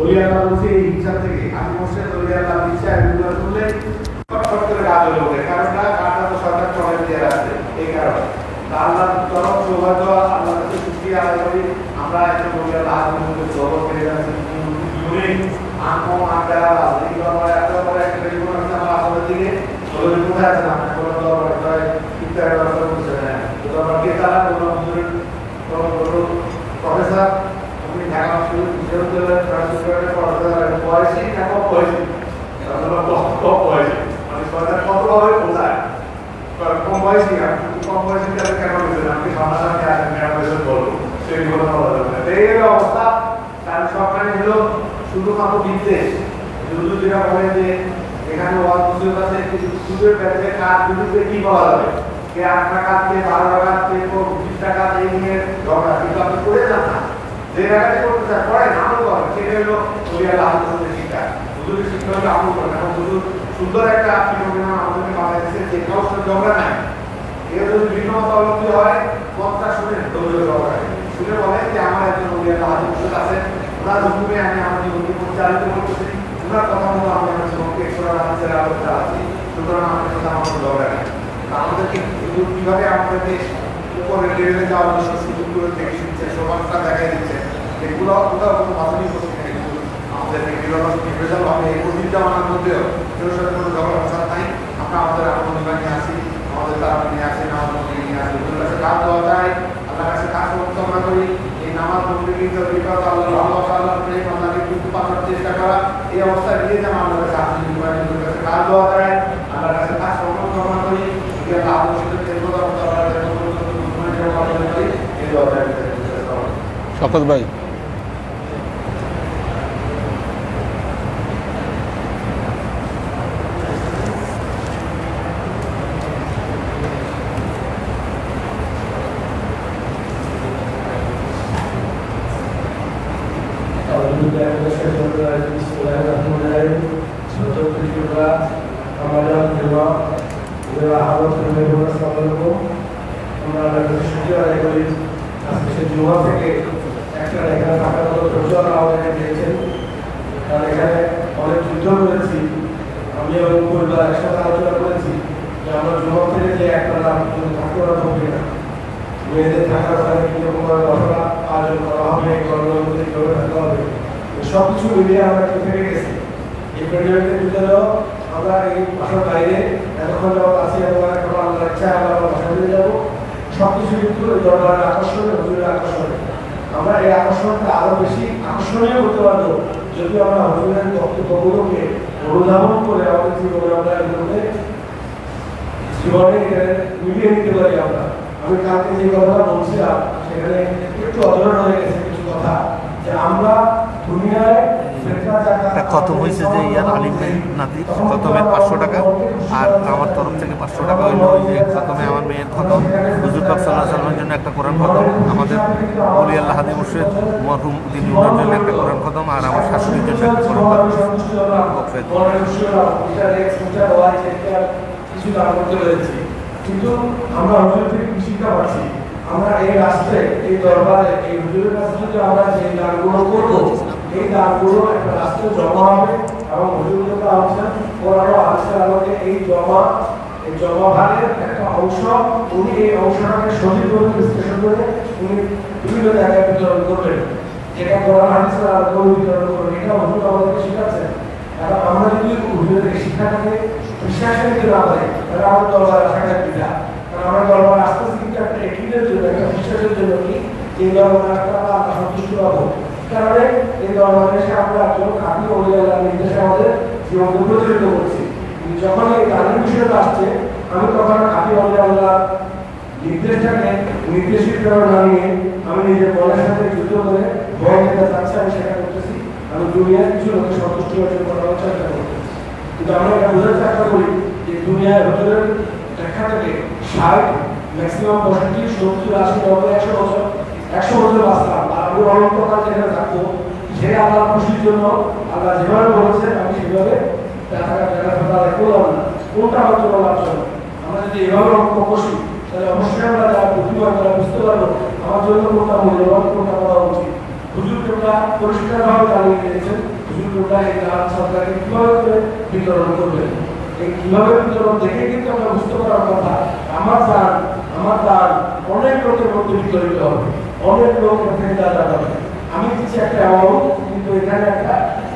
হরিয়ানা বলছে এই হিসাব থেকে আমি বসে হরিয়ানা দিচ্ছে এগুলো তুলে ফটফট করে কাজ হলো বলে। কারণটা তো সরকার চলে দিয়ে রাখছে। এই কারণে। তা তরফ সৌভাগ্য আল্লাহ কাছে শুক্রিয়া আদায় করি। আমরা একটা হরিয়ানা হাত মধ্যে জগৎ পেয়ে যাচ্ছি। আমো আড্ডা এইগুলো আমরা এত বড় একটা জীবন আছে আমার আসলের দিকে। ওগুলো কোথায় আছে না কোনো দরবার ইত্যাদি দরকার করছে না। তো দরবার তারা কোনো কোনো বড় প্রফেসর উনি ঢাকা যে এখানে কি আট টাকা কে বারো টাকা কে বিশ টাকা এই নিয়ে ঝগড়া না করতে চান হলো ওরিয়াল আহমদের শিক্ষা হুজুরের শিক্ষা হলো আমল করেন এখন হুজুর সুন্দর একটা আপনি আমাদেরকে বানাইছে যে কারোর সাথে ঝগড়া নাই। এর যদি বিভিন্ন মতাবলম্বী হয় কথা শুনে ধৈর্য ঝগড়া শুনে বলেন যে আমার একজন ওরিয়াল আহমদ আছে, ওনার হুকুমে আমি আমার জীবনকে পরিচালিত করতেছি। ওনার কথা মতো আমি আমার জীবনকে একশোটা মানুষের আলোক চালাচ্ছি সুতরাং আমাদের সাথে আমার ঝগড়া নেই। আমাদেরকে হুজুর কীভাবে আমাদেরকে উপরে লেভেলে যাওয়ার জন্য সুযোগ করে দেখে দিচ্ছে সমাজটা দেখাই দিচ্ছে এগুলো কোথাও কোনো বাতিল না আমাদের আমাদের আমাদের মন্দির কিন্তু পাওয়ার চেষ্টা করা এই অবস্থায় নিয়ে যেন আল্লাহর কাছে কাজ দেওয়া যায় আল্লাহর কাছে কাজ কামনা করি যে দোয়া শকত ভাই সব কিছু মিলিয়ে আমরা একটু থেকে গেছি? এই প্রজেক্টের ভিতরেও আমরা এই বাসার বাইরে এতক্ষণ যাওয়া আছি, এবং এখন আমরা ইচ্ছা আমরা আমার বাসা দিয়ে যাব। সব কিছু কিন্তু দরবারের আকর্ষণে হুজুরের আকর্ষণে। আমরা এই আকর্ষণটা আরও বেশি আকর্ষণীয় করতে পারব যদি আমরা হুজুরের বক্তব্যগুলোকে অনুধাবন করে আমাদের জীবনে আমরা এগুলোকে জীবনে মিলিয়ে নিতে পারি আমরা। আমি কালকে যে কথাটা বলছিলাম, সেখানে একটু অধরণ হয়ে গেছে কিছু কথা। যে আমরা খতম হয়েছে যে ইয়ার আলিম ভাই নাতি খতমে পাঁচশো টাকা। আর আমার তরফ থেকে পাঁচশো টাকা হইল ওই যে খতমে আমার মেয়ের খতম। হুজুর পাক সাল্লাহ সাল্লামের জন্য একটা কোরআন খতম আমাদের অলি আল্লাহ হাদি মুর্শিদ মরহুম দিন উনার জন্য একটা কোরআন খতম আর আমার শাশুড়ির জন্য একটা কোরআন খতম। কিন্তু আমরা হুজুর থেকে কি শিক্ষা পাচ্ছি আমরা এই রাস্তায় এই দরবারে এই হুজুরের কাছে যদি আমরা যে দানগুলো করব এই দানগুলো একটা রাস্তায় জমা হবে এবং হুজুর যেটা আলোচনা কোরআন আলোচনা আলোকে এই জমা এই জমা ভাগের একটা অংশ, উনি এই অংশটাকে সঠিকভাবে বিশ্লেষণ করে উনি বিভিন্ন জায়গায় বিতরণ করবেন। যেটা কোরআন হাদিসের আলোকে বিতরণ করবেন এটা হুজুর আমাদেরকে শেখাচ্ছেন কারণ আমরা যদি এই শিক্ষাটাকে বিশ্বাসের দিতে না পারি তাহলে আমার দরবার আসাটা বিধা। কারণ আমরা দরবার আস্তে কিন্তু একটা একটা বিশ্বাসের জন্য কি? এই দরবার একটা সন্তুষ্ট পাবো কারণে এই দরবারে এসে আমরা একজন খাঁটি অভিযান নির্দেশে আমাদের জীবনকে প্রচলিত করছি। যখন এই গানের বিষয়টা আসছে, আমি তখন খাঁটি অভিযান নির্দেশটাকে নির্দেশিত করা না নিয়ে আমি নিজের মনের সাথে যুদ্ধ করে ভয় যেতে চাচ্ছি আমি সেটা করতেছি। আমি দুনিয়ার কিছু লোকের সন্তুষ্টি অর্জন করার চেষ্টা করতেছি। কিন্তু আমরা এটা বোঝার চেষ্টা করি যে দুনিয়ার ভেতরের দেখা থেকে ষাট ম্যাক্সিমাম পঁয়ষট্টি, সত্তর, আশি, নব্বই, একশো বছর একশো বছর বাঁচলাম। আমি অনন্তকাল যেখানে থাকব যে আল্লাহ খুশির জন্য আল্লাহ যেভাবে বলেছেন, আমি সেভাবে না। কোনটা আমার জন্য আমরা যদি এভাবে অঙ্ক কষি তাহলে অবশ্যই আমরা যারা প্রতিবার যারা বুঝতে পারব আমার জন্য কোনটা মূল্যবান, কোনটা করা উচিত হুজুর কেবলা পরিষ্কারভাবে জানিয়ে দিয়েছেন, হুজুর কেবলা এই দান সরকারকে কীভাবে বিতরণ করবেন এই কীভাবে বিতরণ দেখে কিন্তু আমরা বুঝতে পারার কথা, আমার দান আমার দান অনেক লোকের মধ্যে বিতরিত হবে। অনেক লোক এখান থেকে দাদা আমি দিচ্ছি একটা অ্যামাউন্ট কিন্তু এখানে একটা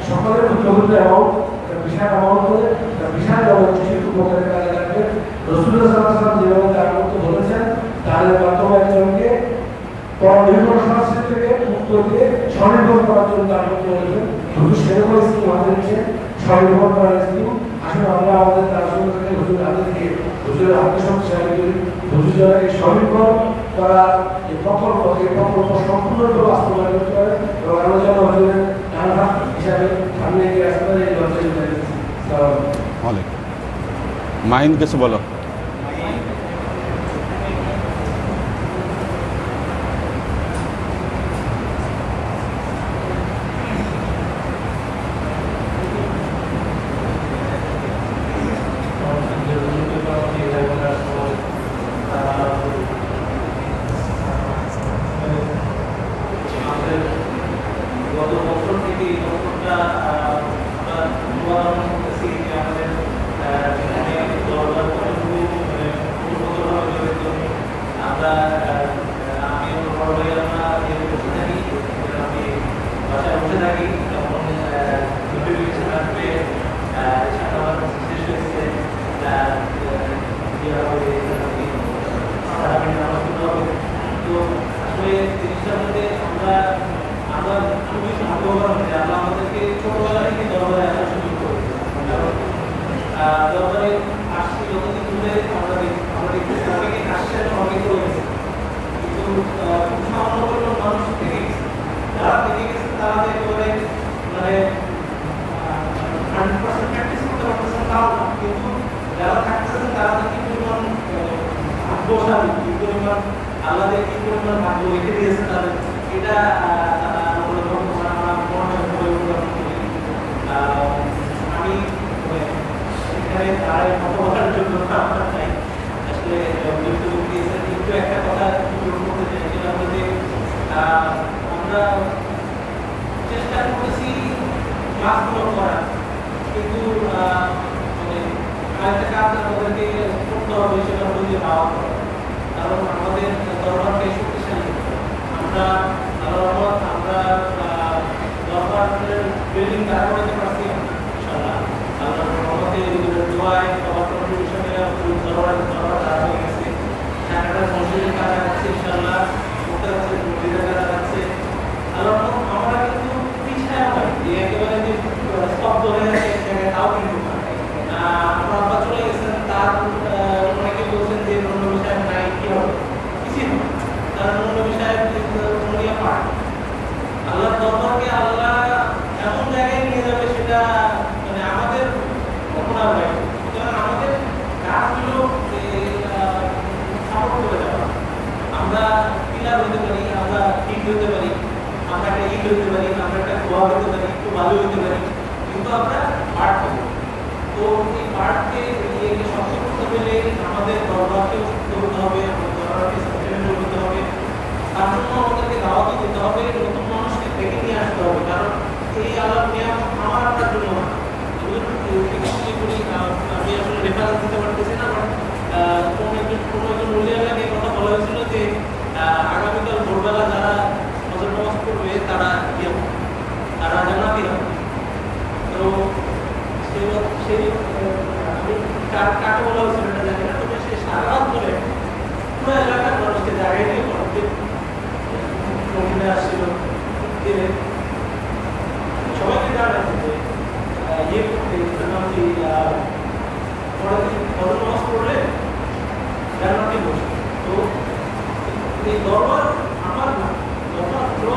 সকলের উদ্যোগিত অ্যামাউন্ট একটা বিশাল অ্যামাউন্ট করে একটা বিশাল জনগোষ্ঠীর উপকারে কাজে লাগবে রসুল্লাহ সাল্লাহ যেভাবে দান করতে বলেছেন তাহলে মাধ্যমে একজনকে পরনির্ভরশীল থেকে মুক্ত দিয়ে স্বনির্ভর করার জন্য দান করতে বলেছেন। হুজুর সেরকম স্কিম আমাদের নিচে স্বনির্ভর করার স্কিম আসলে আমরা আমাদের তার সঙ্গে থেকে হুজুর হাতেরকে হুজুরের হাতে শক্তিশালী করি হুজুর যেন এই স্বনির্ভর করা এই প্রকল্প এই প্রকল্প সম্পূর্ণরূপে বাস্তবায়ন করতে পারে এবং আমরা যেন হলেন ডান হিসাবে সামনে এগিয়ে আসতে পারে এই লক্ষ্যে মাহিন, কিছু বলো। হতে পারি, আমরা একটা ইট হতে পারি, আমরা একটা খোয়া হতে পারি, একটু ভালো হতে পারি, কিন্তু আমরা পার্ট হব তো এই পার্টকে শক্ত করতে হলে আমাদের দরবারকে হতে হবে দরবারকে সাস্টেনেবল হতে হবে। তার জন্য আমাদেরকে দাওয়াত দিতে হবে, নতুন মানুষকে ডেকে নিয়ে আসতে হবে, কারণ এই আলাপ নিয়ম আমার আপনার জন্য না। একজন কোনো কথা বলা হয়েছিল যে আগামীকাল ভোরবেলা যারা পড়বে তারা হবে, তারা জানাতি হবে তো সেই জানি না তবে সে সারা রাত ধরে পুরো এলাকার মানুষকে নিয়ে মহিলা আসছিল সবাইকে ইয়ে কি তো আমার না দরবার হলো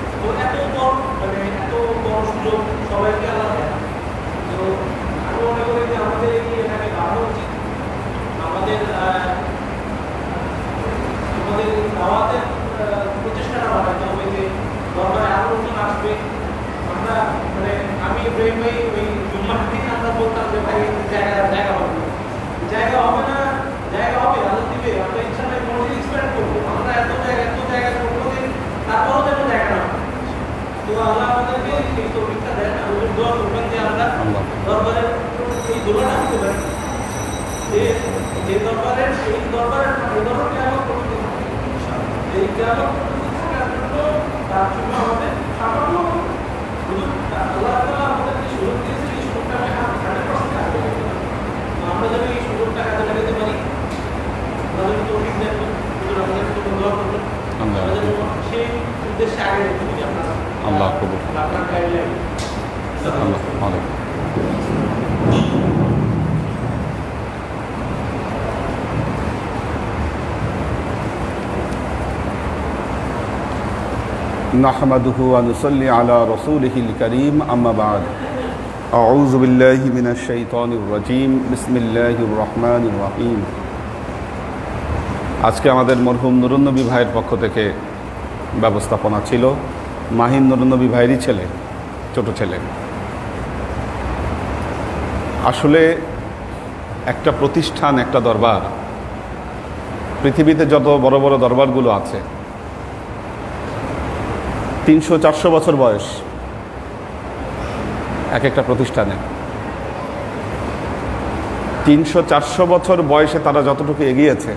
তো এত বড় মানে বড় সুযোগ সবাইকে আল্লাহ দেয় তো আমি মনে করি যে আমাদের এই এটাকে বাড়ানো উচিত। আমাদের আমাদের দাওয়াতের প্রচেষ্টাটা বাড়াতে হবে যে দরবারে আরও লোকজন আসবে। আমরা মানে আমি ইব্রাহিম ভাই ওই জুম্মার দিন আমরা বলতাম যে ভাই, জায়গা জায়গা হবে জায়গা হবে না, জায়গা হবে, আল্লাহ দিবে। আমরা ইনশাআল্লাহ কোনোদিন এক্সপেক্ট করব। আমরা এত জায়গা এত জায়গা কোনোদিন তারপরও যেন জায়গা না যে। দরবারের সেই দরবারের এই দরবারকে আমার করতে এই জন্য তার জন্য আমাদের সামান্য আল্লাহ তাআলা আমাদেরকে সুযোগ দিয়েছে এই সুযোগটা আমরা যেন এই সুযোগটা কাজে লাগাতে পারি আমাদের তৌফিক দেন হুজুর আমাদের জন্য দোয়া করবেন আল্লাহ। আমরা যেন সেই উদ্দেশ্যে আগে রেখে দিই আমরা আল্লাহ কবুল। আপনার গাইডলাইন আল্লাহ ওয়ালাইকুম نحمده ونصلي على رسوله الكريم أما بعد أعوذ بالله من الشيطان الرجيم بسم الله الرحمن الرحيم আজকে আমাদের মরহুম নুরুন্নবী ভাইয়ের পক্ষ থেকে ব্যবস্থাপনা ছিল মাহিন নুরুন্নবী ভাইয়েরই ছেলে ছোট ছেলে আসলে একটা প্রতিষ্ঠান একটা দরবার পৃথিবীতে যত বড় বড় দরবারগুলো আছে তিনশো চারশো বছর বয়স। এক একটা প্রতিষ্ঠানে। তিনশো চারশো বছর বয়সে তারা যতটুকু এগিয়েছে,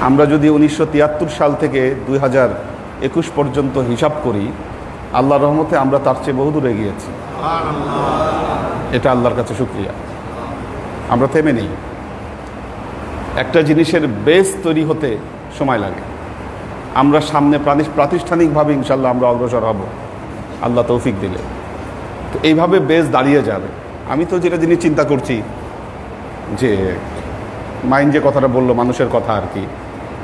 আমরা যদি উনিশশো তিয়াত্তর সাল থেকে দুই হাজার একুশ পর্যন্ত হিসাব করি আল্লাহ রহমতে আমরা তার চেয়ে বহুদূর এগিয়েছি। এটা আল্লাহর কাছে শুক্রিয়া। আমরা থেমে নেই। একটা জিনিসের বেস তৈরি হতে সময় লাগে। আমরা সামনে প্রাতিষ্ঠানিকভাবে ইনশাল্লাহ আমরা অগ্রসর হব। আল্লাহ তৌফিক দিলে। তো এইভাবে বেস দাঁড়িয়ে যাবে। আমি তো যেটা জিনিস চিন্তা করছি, যে মাইন্ড যে কথাটা বলল, মানুষের কথা আর কি,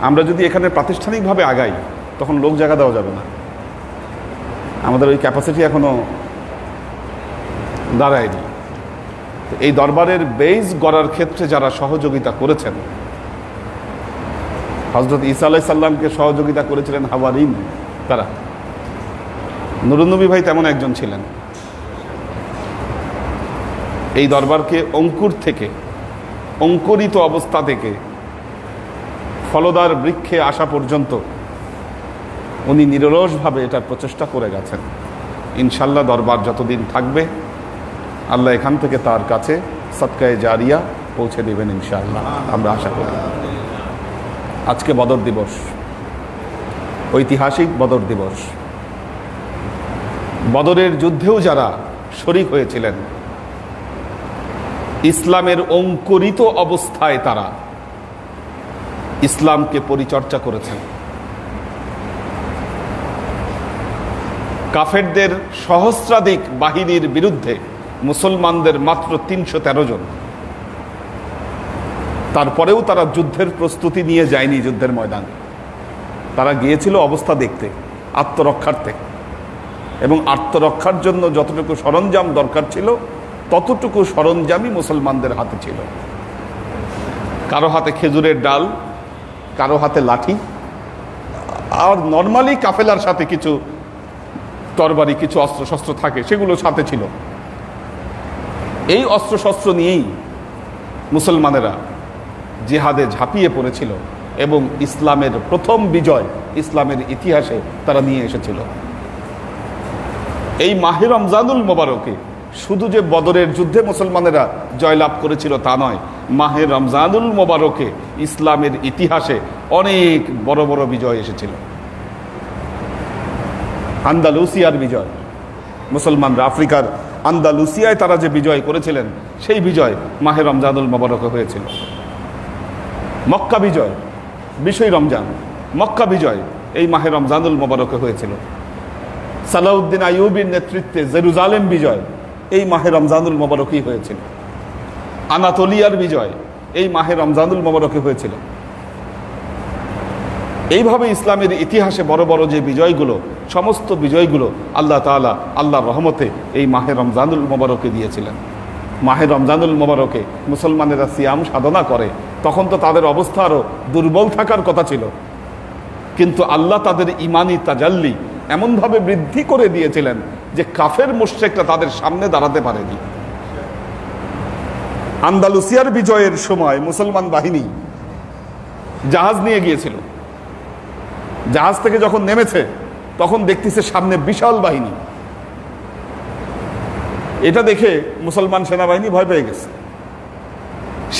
আমরা যদি এখানে প্রাতিষ্ঠানিকভাবে আগাই, তখন লোক জায়গা দেওয়া যাবে না। আমাদের ওই ক্যাপাসিটি এখনও দাঁড়ায়নি। এই দরবারের বেস গড়ার ক্ষেত্রে যারা সহযোগিতা করেছেন হজরত ঈসা আলাহ সাল্লামকে সহযোগিতা করেছিলেন হাওয়ারিন তারা। নুরুন্নবী ভাই তেমন একজন ছিলেন। এই দরবারকে অঙ্কুর থেকে, অঙ্কুরিত অবস্থা থেকে, ফলদার বৃক্ষে আসা পর্যন্ত উনি নিরলসভাবে এটার প্রচেষ্টা করে গেছেন। ইনশাল্লাহ দরবার যতদিন থাকবে, আল্লাহ এখান থেকে তার কাছে সৎকায় জারিয়া পৌঁছে দেবেন ইনশাআল্লাহ আমরা আশা করি। আজকে বদর দিবস, ঐতিহাসিক বদর দিবস। বদরের যুদ্ধেও যারা শরিক হয়েছিলেন, ইসলামের অঙ্কুরিত অবস্থায় তারা ইসলামকে পরিচর্যা করেছেন। কাফেরদের সহস্রাধিক বাহিনীর বিরুদ্ধে মুসলমানদের মাত্র তিনশো তেরো জন তারপরেও তারা যুদ্ধের প্রস্তুতি নিয়ে যায়নি যুদ্ধের ময়দানে। তারা গিয়েছিল অবস্থা দেখতে, আত্মরক্ষার্থে। এবং আত্মরক্ষার জন্য যতটুকু সরঞ্জাম দরকার ছিল, ততটুকু সরঞ্জামই মুসলমানদের হাতে ছিল। কারও হাতে খেজুরের ডাল, কারও হাতে লাঠি, আর নর্মালি কাফেলার সাথে কিছু তরবারি, কিছু অস্ত্রশস্ত্র থাকে, সেগুলো সাথে ছিল। এই অস্ত্রশস্ত্র নিয়েই মুসলমানেরা জিহাদে ঝাঁপিয়ে পড়েছিল এবং ইসলামের প্রথম বিজয় ইসলামের ইতিহাসে তারা নিয়ে এসেছিল। এই মাহে রমজানুল মোবারকে শুধু যে বদরের যুদ্ধে মুসলমানেরা জয়লাভ করেছিল তা নয়, মাহে রমজানুল মোবারকে ইসলামের ইতিহাসে অনেক বড় বড় বিজয় এসেছিল। আন্দালুসিয়ার বিজয়, মুসলমানরা আফ্রিকার আন্দালুসিয়ায় তারা যে বিজয় করেছিলেন, সেই বিজয় মাহে রমজানুল মোবারকে হয়েছিল। মক্কা বিজয়, বিশই রমজান, মক্কা বিজয় এই মাহে রমজানুল মোবারকে হয়েছিল। সালাউদ্দিন আইয়ুবির নেতৃত্বে জেরুজালেম বিজয় এই মাহে রমজানুল মোবারকই হয়েছিল। আনাতোলিয়ার বিজয় এই মাহে রমজানুল মোবারকে হয়েছিল। এইভাবে ইসলামের ইতিহাসে বড় বড় যে বিজয়গুলো, সমস্ত বিজয়গুলো আল্লাহ তাআলা আল্লাহর রহমতে এই মাহে রমজানুল মোবারকে দিয়েছিলেন। মাহে রমজানুল মোবারকে মুসলমানেরা সিয়াম সাধনা করে তখন তো তাদের অবস্থা আরও দুর্বল থাকার কথা ছিল। কিন্তু আল্লাহ তাদের ইমানি তাজাল্লি এমনভাবে বৃদ্ধি করে দিয়েছিলেন যে কাফের মুশ্রেকটা তাদের সামনে দাঁড়াতে পারেনি। আন্দালুসিয়ার বিজয়ের সময় মুসলমান বাহিনী জাহাজ নিয়ে গিয়েছিল। জাহাজ থেকে যখন নেমেছে, তখন দেখতেছে সামনে বিশাল বাহিনী। এটা দেখে মুসলমান সেনাবাহিনী ভয় পেয়ে গেছে।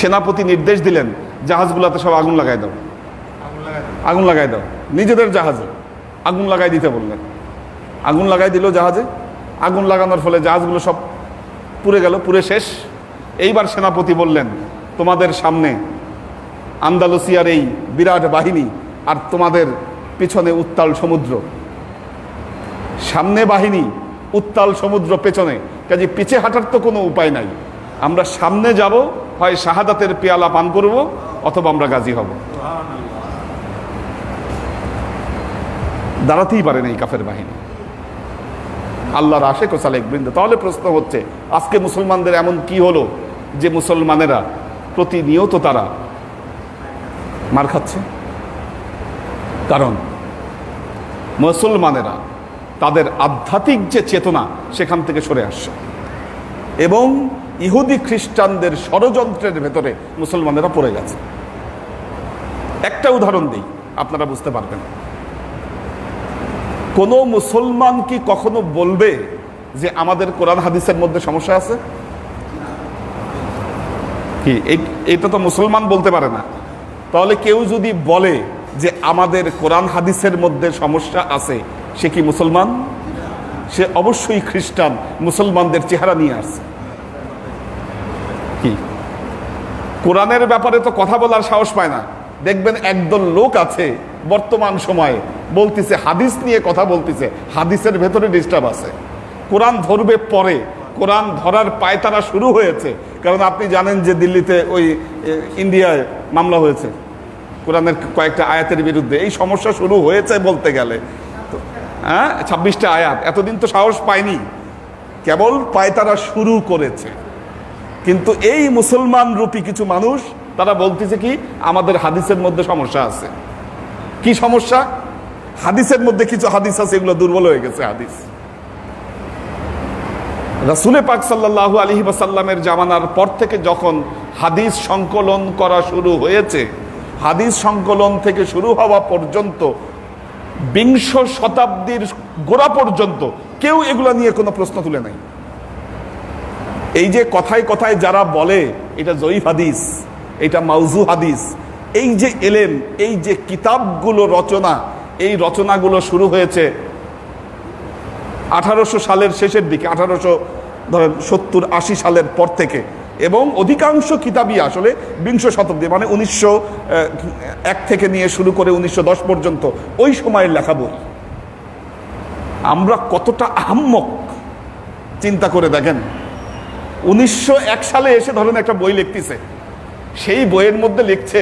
সেনাপতি নির্দেশ দিলেন, জাহাজগুলোতে সব আগুন লাগাই দাও। আগুন লাগাই দাও। নিজেদের জাহাজে আগুন লাগাই দিতে বললেন। আগুন লাগাই দিল জাহাজে। আগুন লাগানোর ফলে জাহাজগুলো সব পুড়ে গেল, পুড়ে শেষ। এইবার সেনাপতি বললেন, তোমাদের সামনে আন্দালুসিয়ার এই বিরাট বাহিনী আর তোমাদের পিছনে উত্তাল সমুদ্র। সামনে বাহিনী, উত্তাল সমুদ্র পেছনে। কাজে পিছে হাঁটার তো কোনো উপায় নাই। আমরা সামনে যাব হয় শাহাদাতের পেয়ালা পান করব অথবা আমরা গাজী হব। দাঁড়াতেই পারে না এই কাফের বাহিনী। আল্লাহর আশেক ও সালেক বৃন্দ। তাহলে প্রশ্ন হচ্ছে, আজকে মুসলমানদের এমন কি হলো যে মুসলমানেরা প্রতিনিয়ত তারা মার খাচ্ছে? কারণ মুসলমানেরা তাদের আধ্যাত্মিক যে চেতনা সেখান থেকে সরে আসছে। এবং ইহুদি খ্রিস্টানদের ষড়যন্ত্রের ভেতরে মুসলমানেরা পড়ে গেছে। একটা উদাহরণ দিই, আপনারা বুঝতে পারবেন। কোনো মুসলমান কি কখনো বলবে যে আমাদের কোরআন হাদিসের মধ্যে সমস্যা আছে? কি এটা তো মুসলমান বলতে পারে না। তাহলে কেউ যদি বলে যে আমাদের কোরআন হাদিসের মধ্যে সমস্যা আছে, সে কি মুসলমান? সে অবশ্যই খ্রিস্টান, মুসলমানদের চেহারা নিয়ে আসছে কি কোরআনের ব্যাপারে তো কথা বলার সাহস পায় না। দেখবেন একদল লোক আছে, বর্তমান সময়ে বলতেছে, হাদিস নিয়ে কথা বলতেছে, হাদিসের ভেতরে ডিস্টার্ব আছে। কোরআন ধরবে পরে, কোরআন ধরার পায়তারা শুরু হয়েছে। কারণ আপনি জানেন যে দিল্লিতে ওই ইন্ডিয়ায় মামলা হয়েছে। কোরআনের কয়েকটা আয়াতের বিরুদ্ধে। এই সমস্যা শুরু হয়েছে বলতে গেলে। হ্যাঁ ছাব্বিশটা আয়াত। এতদিন তো সাহস পায়নি। কেবল পায়তারা শুরু করেছে। কিন্তু এই মুসলমান রূপী কিছু মানুষ, তারা বলতেছে কি, আমাদের হাদিসের মধ্যে সমস্যা আছে। কি সমস্যা? হাদিসের মধ্যে কিছু হাদিস আছে, এগুলো দুর্বল হয়ে গেছে হাদিস। রাসুলে পাক সাল্লাহ আলহি বাসাল্লামের জামানার পর থেকে যখন হাদিস সংকলন করা শুরু হয়েছে, হাদিস সংকলন থেকে শুরু হওয়া পর্যন্ত, বিংশ শতাব্দীর গোড়া পর্যন্ত কেউ এগুলো নিয়ে কোনো প্রশ্ন তুলে নাই। এই যে কথায় কথায় যারা বলে, এটা জয়ীফ হাদিস, এটা মাউজু হাদিস, এই যে এলেম, এই যে কিতাবগুলো রচনা, এই রচনাগুলো শুরু হয়েছে আঠারোশো সালের শেষের দিকে, আঠারোশো ধরেন সত্তর আশি সালের পর থেকে। এবং অধিকাংশ কিতাবই আসলে বিংশ শতাব্দী মানে উনিশশো এক থেকে নিয়ে শুরু করে উনিশশো দশ পর্যন্ত ওই সময়ের লেখা বই। আমরা কতটা আহাম্মক, চিন্তা করে দেখেন। উনিশশো এক সালে এসে ধরেন একটা বই লিখতেছে। সেই বইয়ের মধ্যে লিখছে,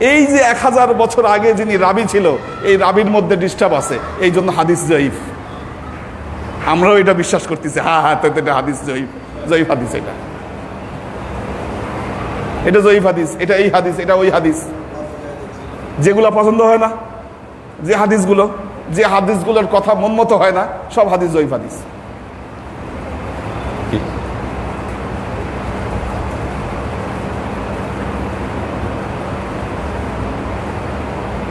এই যে এক হাজার বছর আগে যিনি রাবি ছিল, এই রাবির মধ্যে ডিস্টার্ব আছে। এই জন্য হাদিস জয়ীফ। আমরাও এটা বিশ্বাস করতেছি হ্যাঁ হ্যাঁ তো এটা হাদিস জয়ীফ। জয়ীফ হাদিস এটা। এটা জয়ীফ হাদিস, এটা এই হাদিস, এটা ওই হাদিস। যেগুলো পছন্দ হয় না, যে হাদিসগুলো, যে হাদিসগুলোর কথা মন মতো হয় না, সব হাদিস জয়ীফ হাদিস।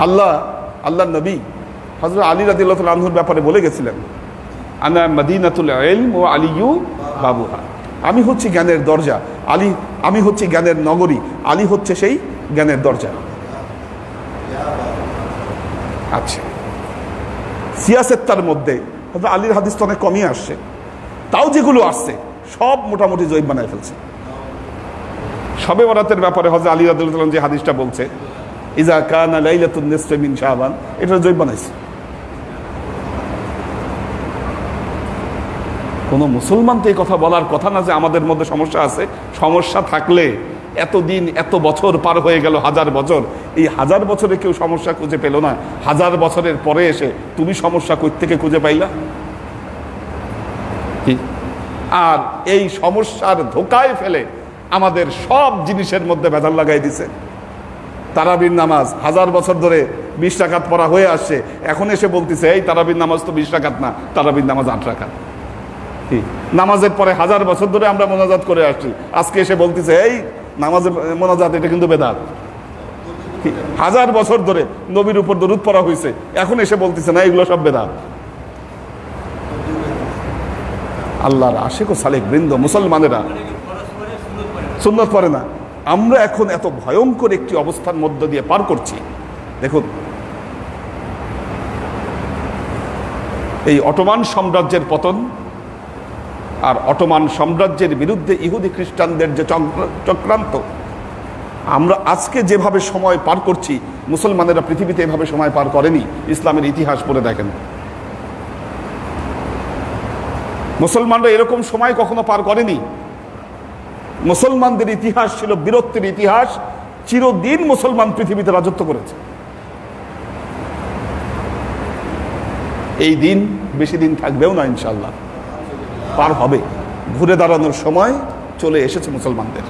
আল্লাহ আল্লাহ নবী হজরত আলী রাদিল্লাহ আনহুর ব্যাপারে বলে গেছিলেন, আনা মদিনাতুল এলম ও আলিউ বাবুহা। আমি হচ্ছি জ্ঞানের দরজা। আলী, আমি হচ্ছি জ্ঞানের নগরী। আলী হচ্ছে সেই জ্ঞানের দরজা। আচ্ছা। সিয়াসেত্তার মধ্যে আলীর হাদিস তো অনেক কমই আসছে। তাও যেগুলো আসছে, সব মোটামুটি জৈব বানায় ফেলছে। সবে বরাতের ব্যাপারে হজরত আলী রাদিল্লাহ যে হাদিসটা বলছে ইজা কানা লাইলাতুন নিসফে এটা জৈব বানাইছে কোন মুসলমান তো এই কথা বলার কথা না যে আমাদের মধ্যে সমস্যা আছে। সমস্যা থাকলে এত দিন এত বছর পার হয়ে গেল, হাজার বছর। এই হাজার বছরে কেউ সমস্যা খুঁজে পেল না। হাজার বছরের পরে এসে তুমি সমস্যা কই থেকে খুঁজে পাইলা? আর এই সমস্যার ধোকায় ফেলে আমাদের সব জিনিসের মধ্যে ভেজাল লাগাই দিছে। তারাবির নামাজ, হাজার বছর ধরে বিশ টাকাত পড়া হয়ে আসছে। এখন এসে বলতেছে, এই তারাবির নামাজ তো বিশ টাকাত না, তারাবির নামাজ আট টাকাত নামাজের পরে হাজার বছর ধরে আমরা মোনাজাত করে আসছি। আজকে এসে বলতেছে, এই নামাজের মোনাজাত, এটা কিন্তু বেদাত? হাজার বছর ধরে নবীর উপর দরুদ পড়া হয়েছে এখন এসে বলতেছে, না, এগুলো সব বেদাত। আল্লাহর আশেক ও সালেক বৃন্দ, মুসলমানেরা। সুন্নত পড়ে না। আমরা এখন এত ভয়ঙ্কর একটি অবস্থার মধ্য দিয়ে পার করছি। দেখুন। এই অটোমান সাম্রাজ্যের পতন আর অটোমান সাম্রাজ্যের বিরুদ্ধে ইহুদি খ্রিস্টানদের যে চক্র- চক্রান্ত, আমরা আজকে যেভাবে সময় পার করছি, মুসলমানেরা পৃথিবীতে এভাবে সময় পার করেনি, ইসলামের ইতিহাস পড়ে দেখেন। মুসলমানরা এরকম সময় কখনো পার করেনি। মুসলমানদের ইতিহাস ছিল বীরত্বের ইতিহাস, চিরদিন মুসলমান পৃথিবীতে রাজত্ব করেছে। এই দিন বেশি দিন থাকবেও না ইনশাল্লাহ পার হবে। ঘুরে দাঁড়ানোর সময় চলে এসেছে মুসলমানদের।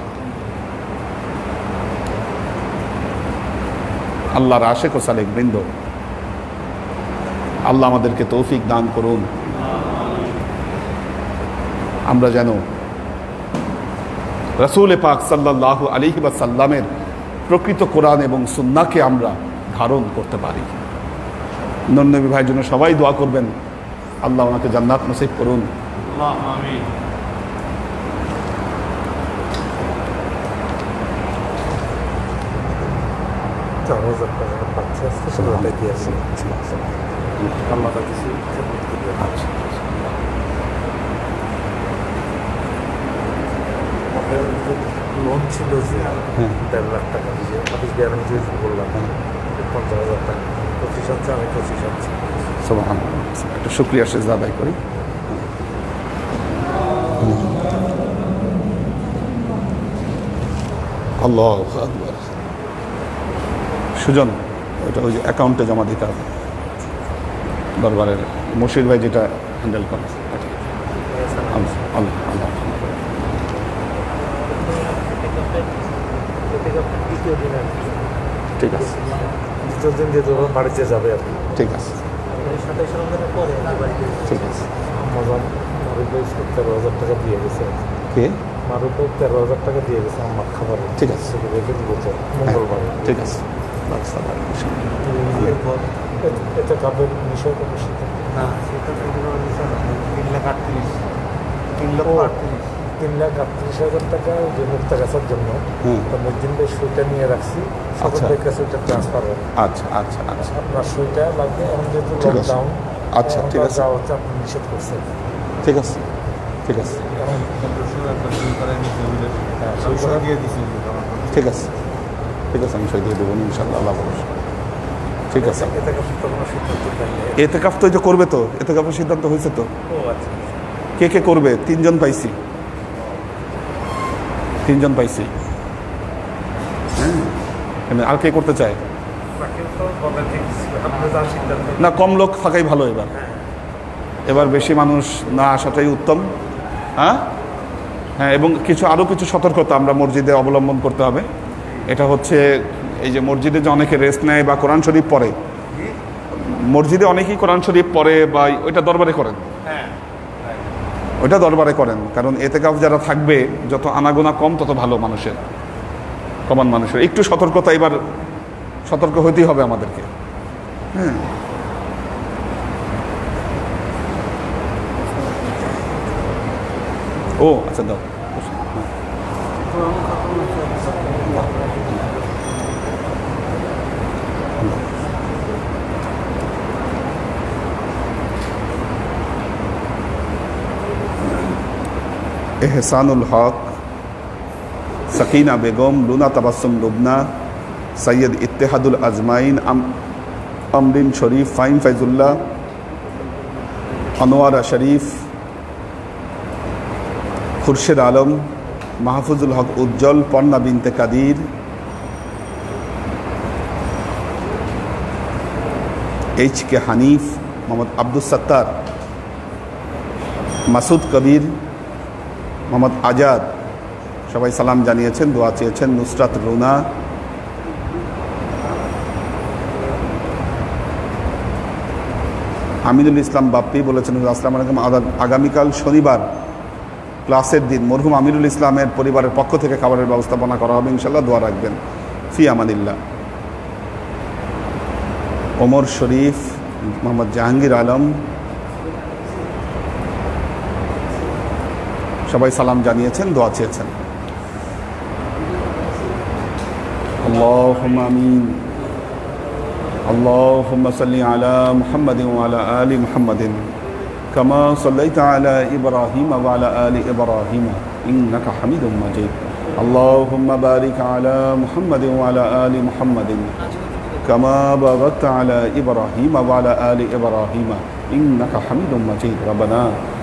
আল্লাহর আশেক ও সালেক বৃন্দ, আল্লাহ আমাদেরকে তৌফিক দান করুন। আমরা যেন রসুল পাক সাল্লাহ আলিহি সাল্লামের প্রকৃত কোরআন এবং সুন্নাকে আমরা ধারণ করতে পারি। নন্নবী ভাইয়ের জন্য সবাই দোয়া করবেন। আল্লাহ ওনাকে জান্নাত নসিব করুন। আল্লাহ কিছু খেদমত করবে আচ্ছা আমাদের যে লোন ছিল যে দেড় লাখ টাকা দিয়ে। অফিস গ্যারান্টি বললাম যে পঞ্চাশ হাজার টাকা। পঁচিশ হচ্ছে আমি পঁচিশ হচ্ছে একটা শুক্রিয়া শেষ আদায় করি। আল্লাহ আকবার। সুজন ওটা ওই যে অ্যাকাউন্টে জমা দিতে হবে। দরবারের মুর্শিদ ভাই যেটা হ্যান্ডেল করে আল্লাহ আল্লাহ আল্লাহ দ্বিতীয় দিনে ঠিক আছে। দ্বিতীয় দিন দিয়ে যখন বাড়িতে যাবে আপনি ঠিক আছে। ঠিক আছে। মজান মারুফ তেরো হাজার টাকা দিয়ে গেছে। কে? মারুফ তেরো হাজার টাকা দিয়ে গেছে আমার খাবারে। ঠিক আছে। রেখে দিব তো মঙ্গলবার। ঠিক আছে। রাস্তাটা এরপর এ- এতে কাপের বিষয় কোনো না সেটা তো। তিন লাখ আটত্রিশ। তিন লক্ষ আটত্রিশ। তিন লাখ আটত্রিশ হাজার টাকা যে মুক্তা গাছের জন্য। তো মসজিদের সইটা নিয়ে রাখছি। আচ্ছা। সকলের কাছে ওইটা ট্রান্সফার হবে। আচ্ছা আচ্ছা আচ্ছা। আপনার সইটা লাগবে এখন যেহেতু লকডাউন আচ্ছা, ঠিক আছে। যাওয়া হচ্ছে আপনি নিষেধ করছেন। ঠিক আছে ঠিক আছে। ঠিক আছে ঠিক আছে আমি সই দিয়ে দেবো ইনশাল্লাহ আল্লাহ ভরসা ঠিক আছে। এতে কাপ তো যে করবে তো এতে কাপের সিদ্ধান্ত হয়েছে তো। ও আচ্ছা। কে কে করবে? তিনজন পাইছি। তিনজন পাইছি। হ্যাঁ? আর কে করতে চায়? না, কম লোক থাকাই ভালো এবার। এবার বেশি মানুষ না আসাটাই উত্তম। হ্যাঁ? হ্যাঁ এবং কিছু আরও কিছু সতর্কতা আমরা মসজিদে অবলম্বন করতে হবে। এটা হচ্ছে, এই যে মসজিদে যে অনেকে রেস্ট নেয় বা কোরআন শরীফ পড়ে, মসজিদে অনেকেই কোরআন শরীফ পড়ে বা ওইটা দরবারে করেন। ওইটা দরবারে করেন, কারণ এতে কাউ যারা থাকবে, যত আনাগোনা কম, তত ভালো মানুষের, কমন মানুষের। একটু সতর্কতা এবার, সতর্ক হতেই হবে আমাদেরকে। হ্যাঁ। ও আচ্ছা দাও হ্যাঁ। এহসানুল হক, সাকিনা বেগম, লুনা তাবাসুম লুবনা সৈয়দ ইত্তেহাদুল আজমাইন, আম- আমরিন শরীফ, ফাইম ফাইজুল্লাহ, আনোয়ারা শরীফ, খুরশেদ আলম, মাহফুজুল হক উজ্জ্বল পর্ণা বিনতে কাদির, এইচ কে হানিফ, মোহাম্মদ আব্দুল সত্তার, মাসুদ কবির মোহাম্মদ আজাদ। সবাই সালাম জানিয়েছেন, দোয়া চেয়েছেন। নুসরাত রুনা। আমিনুল ইসলাম বাপ্পি বলেছেন, আসসালাম আলাইকুম। আগামীকাল শনিবার ক্লাসের দিন। মরহুম আমিরুল ইসলামের পরিবারের পক্ষ থেকে খাবারের ব্যবস্থাপনা করা হবে ইনশাল্লাহ দোয়া রাখবেন। ফি আমানিল্লাহ। ওমর শরীফ, মোহাম্মদ জাহাঙ্গীর আলম সবাই সালাম জানিয়েছেন দোয়া চেয়েছেন اللهم آمين اللهم صل على محمد وعلى آل محمد كما صليت على إبراهيم وعلى آل إبراهيم إنك حميد مجيد اللهم بارك على محمد وعلى آل محمد كما باركت على إبراهيم وعلى آل إبراهيم إنك حميد مجيد ربنا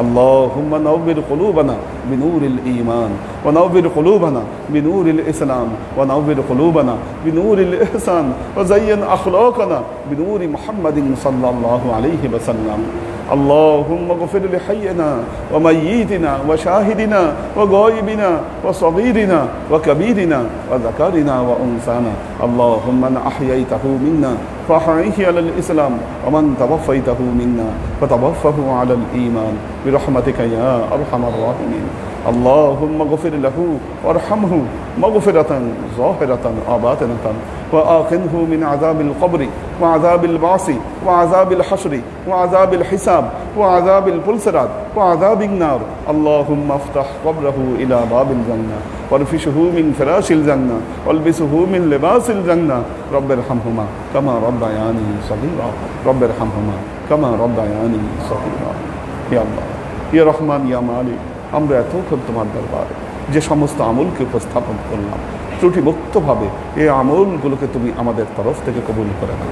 اللهم نور قلوبنا بنور الإيمان ونور قلوبنا بنور الإسلام ونور قلوبنا بنور الإحسان وزين أخلاقنا بنور محمد صلى الله عليه وسلم. اللهم اغفر لحينا وميتنا وشاهدنا وغائبنا وصغيرنا وكبيرنا وذكرنا وأنثانا اللهم من أحييته منا فأحيه على الإسلام ومن توفيته منا فتوفه على الإيمان برحمتك يا أرحم الراحمين اللهم اغفر له وارحمه مغفرة ظاهرة وباطنة وآخنه من عذاب القبر وعذاب البعث وعذاب الحشر وعذاب الحساب وعذاب البلسرات وعذاب النار. اللهم افتح قبره إلى باب الجنة وارفشه من فراش الجنة والبسه من لباس الجنة. رب ارحمهما كما ربياني صغيرا. رب ارحمهما كما ربياني صغيرا. يا الله يا رحمن يا مالك. আমরা এতক্ষণ তোমার দরবারে যে সমস্ত আমলকে উপস্থাপন করলাম, ত্রুটিমুক্তভাবে এই আমলগুলোকে তুমি আমাদের তরফ থেকে কবুল করে না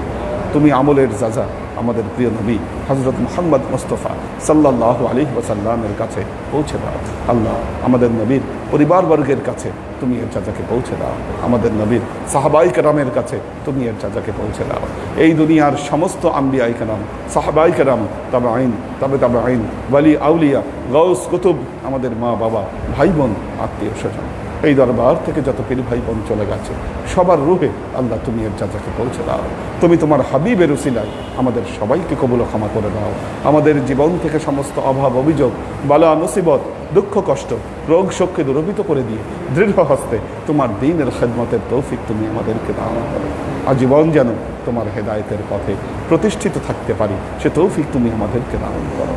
তুমি আমলের যাজা আমাদের প্রিয় নবী হজরত মোহাম্মদ মুস্তফা সাল্লাহ আলী ওসাল্লামের কাছে পৌঁছে দাও। আল্লাহ আমাদের নবীর পরিবারবর্গের কাছে তুমি এর চাচাকে পৌঁছে দাও। আমাদের নবীর সাহাবাই কেরামের কাছে তুমি এর চাচাকে পৌঁছে দাও। এই দুনিয়ার সমস্ত আম্বিয়াই কেরাম, সাহাবাই কেরাম তবে আইন তবে তবে আইন ওয়ালি, আউলিয়া গৌস কুতুব, আমাদের মা বাবা ভাই বোন আত্মীয় স্বজন এই দরবার থেকে যত পীর ভাই বোন চলে গেছে, সবার রুহে আল্লাহ তুমি এর চাচাকে পৌঁছে দাও। তুমি তোমার হাবিবের উসিলায় আমাদের সবাইকে কবুল ক্ষমা করে দাও। আমাদের জীবন থেকে সমস্ত অভাব, অভিযোগ, বালা মুসিবত দুঃখ, কষ্ট, রোগ, শোককে দূরবিত করে দিয়ে দৃঢ় হস্তে তোমার দিনের খেদমতের তৌফিক তুমি আমাদেরকে দান করো। আজীবন যেন তোমার হেদায়তের পথে প্রতিষ্ঠিত থাকতে পারি, সে তৌফিক তুমি আমাদেরকে দান করো।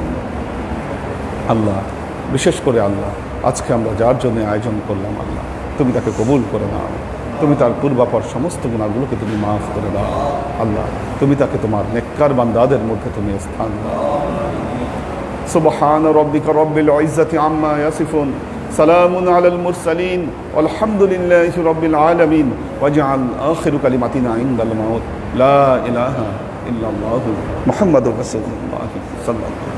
আল্লাহ বিশেষ করে আল্লাহ। আজকে আমরা যার জন্য আয়োজন করলাম আল্লাহ, তুমি তাকে কবুল করে নাও। তুমি তার পূর্বাপর সমস্ত গুণাগুলোকে তুমি মাফ করে দাও। আল্লাহ, তুমি তাকে তোমার নেককার বান্দাদের মধ্যে তুমি স্থান সুবহান রব্বিকা রব্বিল ইজ্জাতি আম্মা ইয়াসিফুন। সালামুন আলাল মুরসালিন। আলহামদুলিল্লাহি রব্বিল আলামিন। ওয়াজআল আখিরু কালিমাতিনা ইনদাল মাউত। লা ইলাহা ইল্লাল্লাহু মুহাম্মাদুর রাসূলুল্লাহ সাল্লাল্লাহু